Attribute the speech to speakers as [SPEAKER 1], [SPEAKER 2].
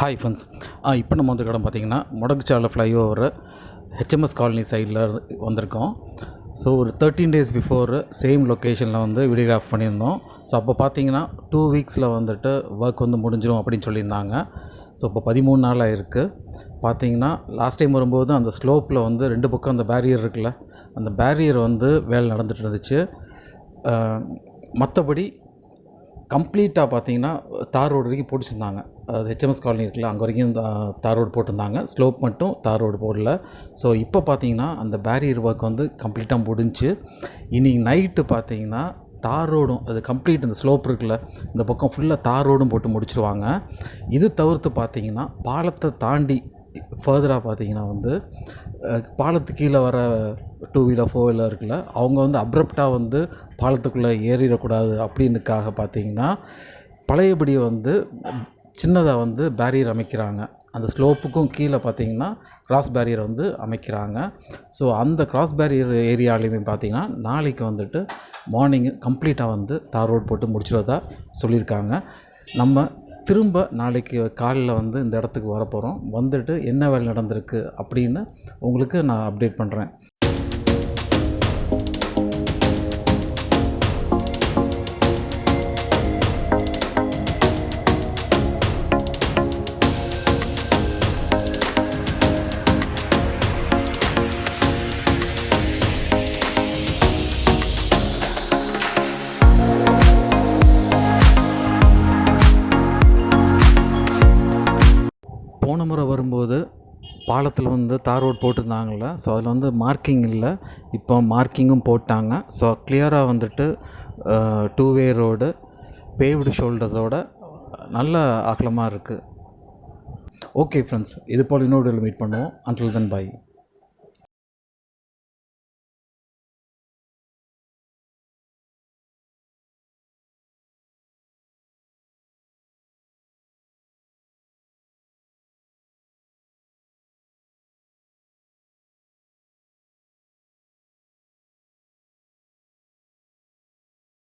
[SPEAKER 1] Hi friends ஆ இப்போ நம்ம வந்து இடம் பார்த்தீங்கன்னா முடக்குச்சாலை ஃப்ளைஓவர் ஹெச்எம்எஸ் காலனி சைடில் வந்திருக்கோம். ஸோ ஒரு தேர்ட்டீன் டேஸ் பிஃபோர் சேம் லொக்கேஷனில் வந்து வீடியோகிராஃப் பண்ணியிருந்தோம். ஸோ அப்போ பார்த்தீங்கன்னா டூ வீக்ஸில் வந்துட்டு ஒர்க் வந்து முடிஞ்சிடும் அப்படின்னு சொல்லியிருந்தாங்க. ஸோ இப்போ பதிமூணு நாள் ஆயிருக்கு. பார்த்தீங்கன்னா லாஸ்ட் டைம் வரும்போது அந்த ஸ்லோப்பில் வந்து ரெண்டு பக்கம் அந்த பேரியர் இருக்குல்ல அந்த பேரியர் வந்து வேலை நடந்துட்டு இருந்துச்சு. மற்றபடி கம்ப்ளீட்டாக பார்த்தீங்கன்னா தார் ரோடு வரைக்கும் போட்டுச்சிருந்தாங்க. அது ஹெச்எம்எஸ் காலனி இருக்குல்ல அங்கே வரைக்கும் தார் ரோடு போட்டிருந்தாங்க. ஸ்லோப் மட்டும் தார் ரோடு போடல. ஸோ இப்போ பார்த்தீங்கன்னா அந்த பேரியர் ஒர்க் வந்து கம்ப்ளீட்டாக முடிஞ்சு இன்னைக்கு நைட்டு பார்த்தீங்கன்னா தார் ரோடும் அது கம்ப்ளீட் இந்த ஸ்லோப் இருக்குல்ல இந்த பக்கம் ஃபுல்லாக தார் ரோடும் போட்டு முடிச்சிருவாங்க. இது தவிர்த்து பார்த்தீங்கன்னா பாலத்தை தாண்டி ஃபர்தராக பார்த்தீங்கன்னா வந்து பாலத்துக்கு கீழே வர டூ வீலர் ஃபோர் வீலர் இருக்குல்ல அவங்க வந்து அப்ரப்டாக வந்து பாலத்துக்குள்ளே ஏறிடக்கூடாது அப்படின்னுக்காக பார்த்தீங்கன்னா பழையபடி வந்து சின்னதாக வந்து பேரியர் அமைக்கிறாங்க. அந்த ஸ்லோப்புக்கும் கீழே பார்த்தீங்கன்னா கிராஸ் பேரியர் வந்து அமைக்கிறாங்க. ஸோ அந்த கிராஸ் பேரியர் ஏரியாலையுமே பார்த்தீங்கன்னா நாளைக்கு வந்துட்டு மார்னிங் கம்ப்ளீட்டாக வந்து தார் ரோடு போட்டு முடிச்சிடுறதா சொல்லியிருக்காங்க. நம்ம திரும்ப நாளைக்கு காலையில் வந்து இந்த இடத்துக்கு வரப்போகிறோம் வந்துட்டு என்ன வேலை நடந்திருக்கு அப்படின்னு உங்களுக்கு நான் அப்டேட் பண்ணுறேன் போன முறை வரும்போது பாலத்தில் வந்து தார் ரோட் போட்டிருந்தாங்கள்ல ஸோ அதில் வந்து மார்க்கிங் இல்லை. இப்போ மார்க்கிங்கும் போட்டாங்க. ஸோ கிளியராக வந்துட்டு டூ வே ரோடு பேவ்டு ஷோல்டர்ஸோட நல்ல அகலமாக இருக்குது ஓகே ஃப்ரெண்ட்ஸ் இது போல் இன்னொரு மீட் பண்ணுவோம். Until then by